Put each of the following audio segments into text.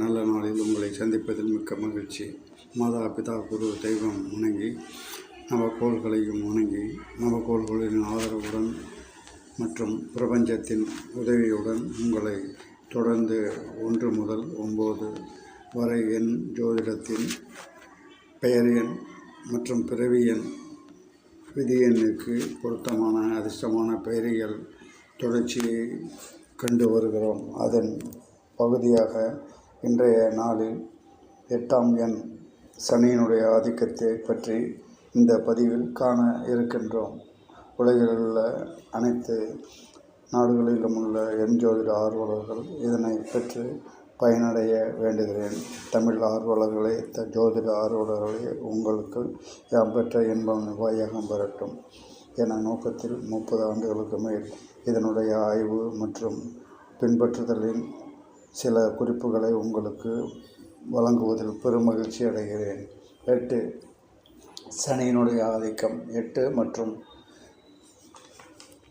நல்ல நாளில் உங்களை சந்திப்பதில் மிக்க மகிழ்ச்சி. மாதா பிதா குரு தெய்வம் வணங்கி நவக்கோள்களையும் வணங்கி நவக்கோள்களின் ஆதரவுடன் மற்றும் பிரபஞ்சத்தின் உதவியுடன் உங்களை தொடர்ந்து ஒன்று முதல் ஒம்பது வரை எண் ஜோதிடத்தின் பெயர் எண் மற்றும் பிறவி எண் விதி எண்ணுக்கு பொருத்தமான அதிர்ஷ்டமான பெயரிகள் தொடர்ச்சியை கண்டு வருகிறோம். அதன் பகுதியாக இன்றைய நாளில் எட்டாம் எண் சனியினுடைய ஆதிக்கத்தை பற்றி இந்த பதிவில் காண இருக்கின்றோம். உலகில் உள்ள அனைத்து நாடுகளிலும் உள்ள எண் ஜோதிட ஆர்வலர்கள் இதனை பெற்று பயனடைய வேண்டுகிறேன். தமிழ் ஆர்வலர்களே த ஜோதிட ஆர்வலர்களே உங்களுக்கு யாம் பெற்ற இன்பம் நிவாயகம் பெறட்டும் என நோக்கத்தில் முப்பது ஆண்டுகளுக்கு மேல் இதனுடைய ஆய்வு மற்றும் பின்பற்றுதலின் சில குறிப்புகளை உங்களுக்கு வழங்குவதில் பெருமகிழ்ச்சி அடைகிறேன். எட்டு சனியினுடைய ஆதிக்கம். எட்டு மற்றும்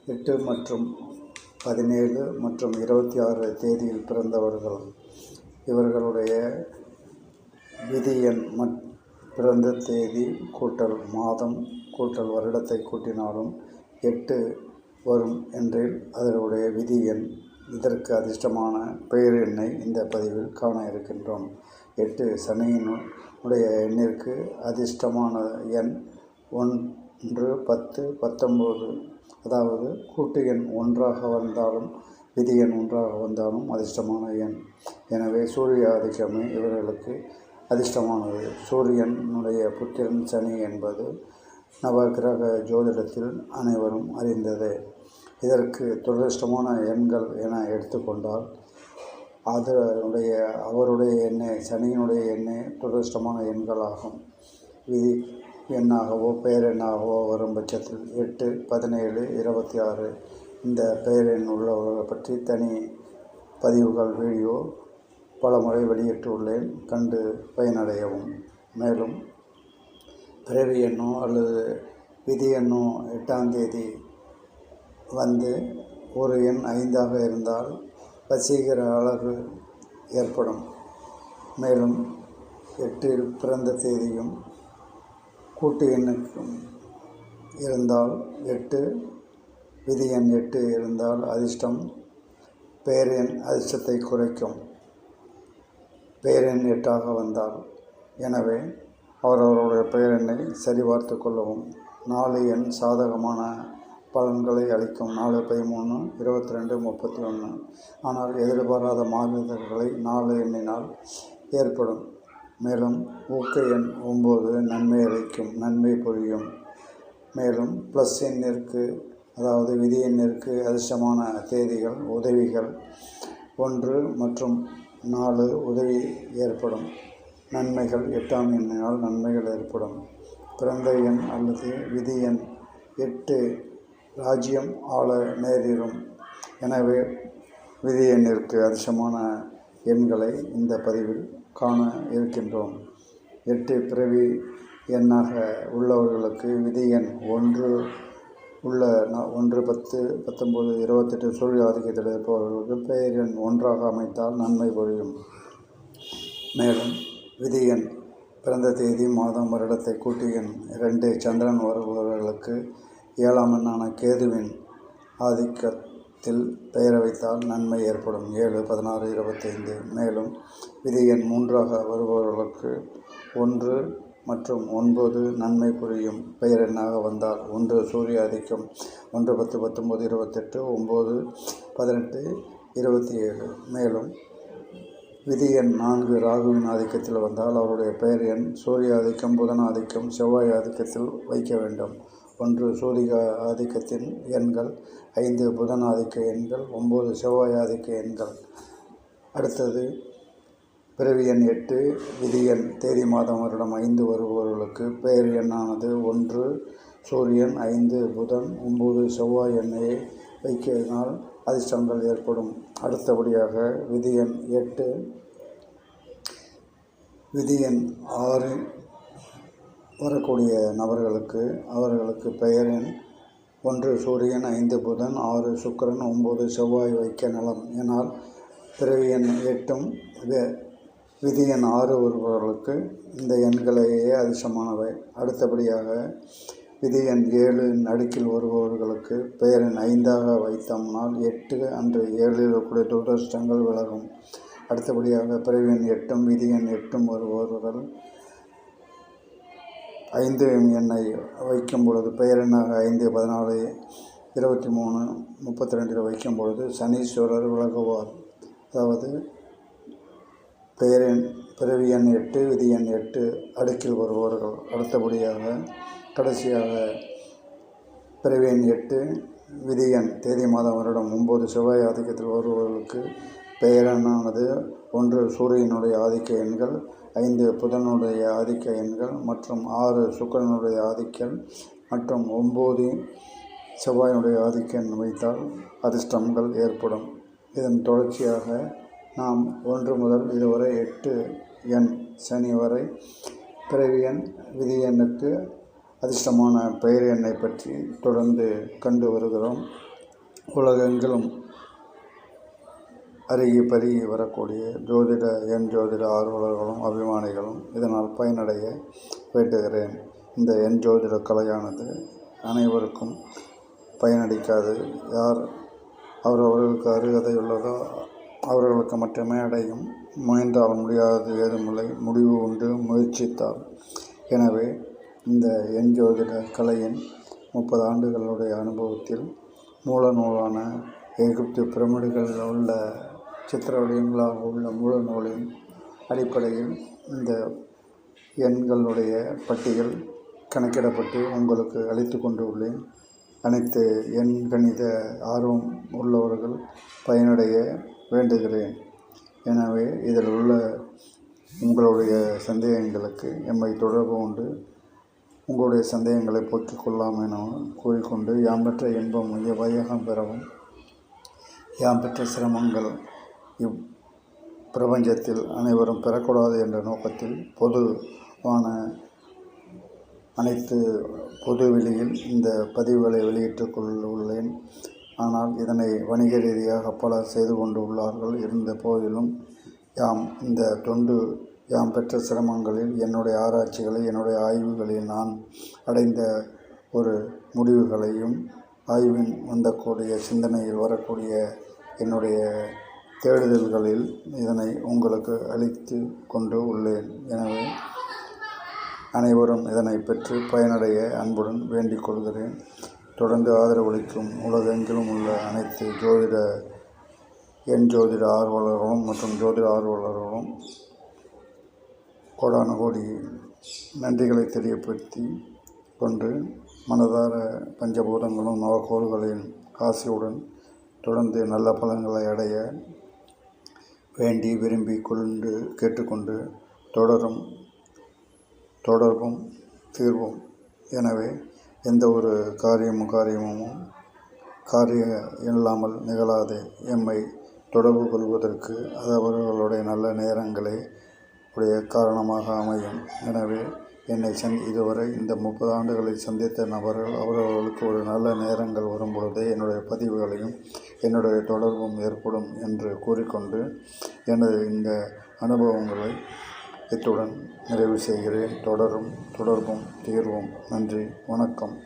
எட்டு மற்றும் பதினேழு மற்றும் இருபத்தி ஆறு தேதியில் பிறந்தவர்கள். இவர்களுடைய விதி எண் பிறந்த தேதி கூட்டல் மாதம் கூட்டல் வருடத்தை கூட்டினாலும் எட்டு வரும் என்றில் அதனுடைய விதி எண் இதற்கு அதிர்ஷ்டமான பெயர் எண்ணை இந்த பதிவில் காண இருக்கின்றோம். எட்டு சனியினுடைய எண்ணிற்கு அதிர்ஷ்டமான எண் ஒன்று பத்து பத்தொம்போது அதாவது கூட்டு எண் ஒன்றாக வந்தாலும் விதி எண் ஒன்றாக வந்தாலும் அதிர்ஷ்டமான எண். எனவே சூரிய ஆதிக்கமே இவர்களுக்கு அதிர்ஷ்டமானது. சூரியனுடைய புத்திரன் சனி என்பது நவகிரக ஜோதிடத்தில் அனைவரும் அறிந்ததே. இதற்கு துரதிருஷ்டமான எண்கள் என எடுத்துக்கொண்டால் அதனுடைய அவருடைய எண்ணே சனியினுடைய எண்ணே துரதிருஷ்டமான எண்களாகும். விதி எண்ணாகவோ பெயரெண்ணாகவோ வரும் பட்சத்தில் எட்டு பதினேழு இருபத்தி ஆறு இந்த பெயரெண் உள்ளவர்களை பற்றி தனி பதிவுகள் வீடியோ பல முறை வெளியிட்டுள்ளேன். கண்டு பயனடையவும். மேலும் பிறவி எண்ணோ அல்லது விதி எண்ணோ எட்டாம் தேதி வந்து ஒரு எண் ஐந்தாக இருந்தால் வசீகர அழகு ஏற்படும். மேலும் எட்டில் பிறந்த தேதியும் கூட்டு எண்ணுக்கும் இருந்தால் எட்டு விதி எண் எட்டு இருந்தால் அதிர்ஷ்டம் பெயர் எண் அதிர்ஷ்டத்தை குறைக்கும். பெயர் எண் எட்டாக வந்தால் எனவே அவரவருடைய பெயர் எண்ணை சரிபார்த்து கொள்ளவும். நாலு எண் சாதகமான பலன்களை அளிக்கும். நாலு பதிமூணு இருபத்தி ரெண்டு முப்பத்தி ஒன்று ஆனால் எதிர்பாராத மாறுதல்களை நாலு எண்ணினால் ஏற்படும். மேலும் ஊக்க எண் ஒம்பது நன்மை அளிக்கும். நன்மை புரியும். மேலும் ப்ளஸ் எண்ணிற்கு அதாவது விதி எண்ணிற்கு அதிர்ஷ்டமான தேதிகள் உதவிகள் ஒன்று மற்றும் நாலு உதவி ஏற்படும். நன்மைகள் எட்டாம் எண்ணினால் நன்மைகள் ஏற்படும். பிறந்த எண் அல்லது விதி எண் எட்டு ராஜ்யம் ஆள நேரிடும். எனவே விதி எண்ணிற்கு அதிசமான எண்களை இந்த பதிவில் காண இருக்கின்றோம். எட்டு பிறவி எண்ணாக உள்ளவர்களுக்கு விதி எண் ஒன்று உள்ள ஒன்று பத்து பத்தொம்பது இருபத்தெட்டு சூரிய ஆதிக்கத்தில் இருப்பவர்களுக்கு பெயர் எண் ஒன்றாக அமைத்தால் நன்மை புரியும். மேலும் விதி எண் பிறந்த தேதி மாதம் வருடத்தை கூட்டி எண் இரண்டு சந்திரன் வருபவர்களுக்கு ஏழாம் எண்ணான கேதுவின் ஆதிக்கத்தில் பெயர வைத்தால் நன்மை ஏற்படும். ஏழு பதினாறு இருபத்தைந்து. மேலும் விதி எண் மூன்றாக வருபவர்களுக்கு ஒன்று மற்றும் ஒன்பது நன்மை புரியும் பெயர் எண்ணாக வந்தால் ஒன்று சூரிய ஆதிக்கம் ஒன்று பத்து பத்தொம்போது இருபத்தெட்டு ஒம்பது பதினெட்டு இருபத்தி ஏழு மேலும் விதி எண் நான்கு ராகுவின் ஆதிக்கத்தில் வந்தால் அவருடைய பெயர் எண் சூரிய ஆதிக்கம் புதன் ஆதிக்கம் செவ்வாய் ஆதிக்கத்தில் வைக்க வேண்டும். ஒன்று சூரிய ஆதிக்கத்தின் எண்கள் ஐந்து புதன் ஆதிக்க எண்கள் ஒம்பது செவ்வாய் ஆதிக்க எண்கள். அடுத்தது பிறவி எண் எட்டு விதி எண் தேதி மாதம் வருடம் ஐந்து வருபவர்களுக்கு பெயர் எண்ணானது ஒன்று சூரியன் ஐந்து புதன் ஒம்பது செவ்வாய் எண்ணெயை வைக்கிறதுனால் அதிர்ஷ்டங்கள் ஏற்படும். அடுத்தபடியாக விதி எண் எட்டு விதி எண் ஆறு வரக்கூடிய நபர்களுக்கு அவர்களுக்கு பெயர் எண் ஒன்று சூரியன் ஐந்து புதன் ஆறு சுக்கிரன் ஒம்பது செவ்வாய் வைக்க நலம். எனால் பிறவி எண் எட்டும் விதி எண் ஆறு ஒருவர்களுக்கு இந்த எண்களையே அதிசமானவை. அடுத்தபடியாக விதி எண் ஏழு அடுக்கில் வருபவர்களுக்கு பெயர் எண் ஐந்தாக வைத்தோம்னால் எட்டு அன்று ஏழில் இருக்கக்கூடிய துரதிருஷ்டங்கள் விலகும். அடுத்தபடியாக பிறவி எண் எட்டும் விதி எண் எட்டும் வருபவர்கள் ஐந்து எண்ணை வைக்கும் பொழுது பெயரெண்ணாக ஐந்து பதினாலு இருபத்தி மூணு முப்பத்தி ரெண்டில் வைக்கும் பொழுது சனீஸ்வரர் விலகுவார். அதாவது பெயர் எண் பிறவி எண் எட்டு விதி எண் எட்டு அடுக்கில் வருபவர்கள். அடுத்தபடியாக கடைசியாக பிறவி எண் எட்டு விதி எண் தேதி மாதம் வருடம் ஒம்பது செவ்வாய் ஆதிக்கத்தில் வருபவர்களுக்கு பெயரெண்ணானது ஒன்று சூரியனுடைய ஆதிக்க எண்கள் ஐந்து புதனுடைய ஆதிக்க எண்கள் மற்றும் ஆறு சுக்கரனுடைய ஆதிக்கம் மற்றும் ஒம்பது செவ்வாயினுடைய ஆதிக்கம் வைத்தால் அதிர்ஷ்டங்கள் ஏற்படும். இதன் தொடர்ச்சியாக நாம் ஒன்று முதல் இதுவரை எட்டு எண் சனி வரை பிறவி எண் விதி எண்ணுக்கு அதிர்ஷ்டமான பெயர் எண்ணை பற்றி தொடர்ந்து கண்டு வருகிறோம். உலகெங்கிலும் அருகி பருகி வரக்கூடிய ஜோதிட என் ஜோதிட ஆர்வலர்களும் அபிமானிகளும் இதனால் பயனடைய வேண்டுகிறேன். இந்த எண் ஜோதிட கலையானது அனைவருக்கும் பயனளிக்காது. யார் அவரவர்களுக்கு அருகதை உள்ளதோ அவர்களுக்கு மட்டுமே அடையும். முயன்றால் முடியாதது ஏதுமில்லை. முடிவு உண்டு முயற்சித்தால். எனவே இந்த என் ஜோதிட கலையின் முப்பது ஆண்டுகளுடைய அனுபவத்தில் மூல நூலான எகிப்து பிரமிடுகளில் உள்ள சித்திர வடிவங்களாக உள்ள முழு நூலின் அடிப்படையில் இந்த எண்களுடைய பட்டியல் கணக்கிடப்பட்டு உங்களுக்கு அளித்து கொண்டு உள்ளேன் அனைத்து எண் கணித ஆர்வம் உள்ளவர்கள் பயனடைய வேண்டுகிறேன். எனவே இதில் உள்ள உங்களுடைய சந்தேகங்களுக்கு எம்மை தொடர்பு கொண்டு உங்களுடைய சந்தேகங்களை போக்கிக் கொள்ளலாம் என கூறிக்கொண்டு யாம் பெற்ற இன்பம் மிக வையகம் பெறவும். யாம் பெற்ற சிரமங்கள் இவ் பிரபஞ்சத்தில் அனைவரும் பெறக்கூடாது என்ற நோக்கத்தில் பொதுவான அனைத்து பொது வெளியில் இந்த பதிவுகளை வெளியிட்டுக் கொண்டுள்ளேன். ஆனால் இதனை வணிக ரீதியாக பலர் செய்து கொண்டு உள்ளார்கள் இருந்த போதிலும் யாம் இந்த தொண்டு யாம் பெற்ற சிரமங்களில் என்னுடைய ஆராய்ச்சிகளை என்னுடைய ஆய்வுகளில் நான் அடைந்த ஒரு முடிவுகளையும் ஆய்வின் வந்தக்கூடிய சிந்தனையில் வரக்கூடிய என்னுடைய தேடுதல்களில் இதனை உங்களுக்கு அளித்து கொண்டு உள்ளேன். எனவே அனைவரும் இதனை பெற்று பயனடைய அன்புடன் வேண்டிக் கொள்கிறேன். தொடர்ந்து ஆதரவளிக்கும் உலகெங்கிலும் உள்ள அனைத்து ஜோதிட எண் ஜோதிட ஆர்வலர்களும் மற்றும் ஜோதிட ஆர்வலர்களும் கோடான கோடி நன்றிகளை தெரியப்படுத்தி கொண்டு மனதார பஞ்சபூதங்களும் நவக்கோள்களின் ஆசையுடன் தொடர்ந்து நல்ல பலன்களை அடைய வேண்டி விரும்பி கொண்டு கேட்டுக்கொண்டு தொடரும் தொடர்பும் தீர்வும். எனவே எந்த ஒரு காரியமும் காரியமும் காரியம் இல்லாமல் நிகழாது. எம்மை தொடர்பு கொள்வதற்கு அது அவர்களுடைய நல்ல நேரங்களை உடைய காரணமாக அமையும். எனவே என்னை சந் இதுவரை இந்த முப்பது ஆண்டுகளை சந்தித்த நபர்கள் அவர்களுக்கு ஒரு நல்ல நேரங்கள் வரும் பொழுதே என்னுடைய பதிவுகளையும் என்னுடைய தொடர்பும் ஏற்படும் என்று கூறிக்கொண்டு எனது இந்த அனுபவங்களை இத்துடன் நிறைவு செய்கிறேன். தொடரும் தொடர்பும் தீர்வும். நன்றி. வணக்கம்.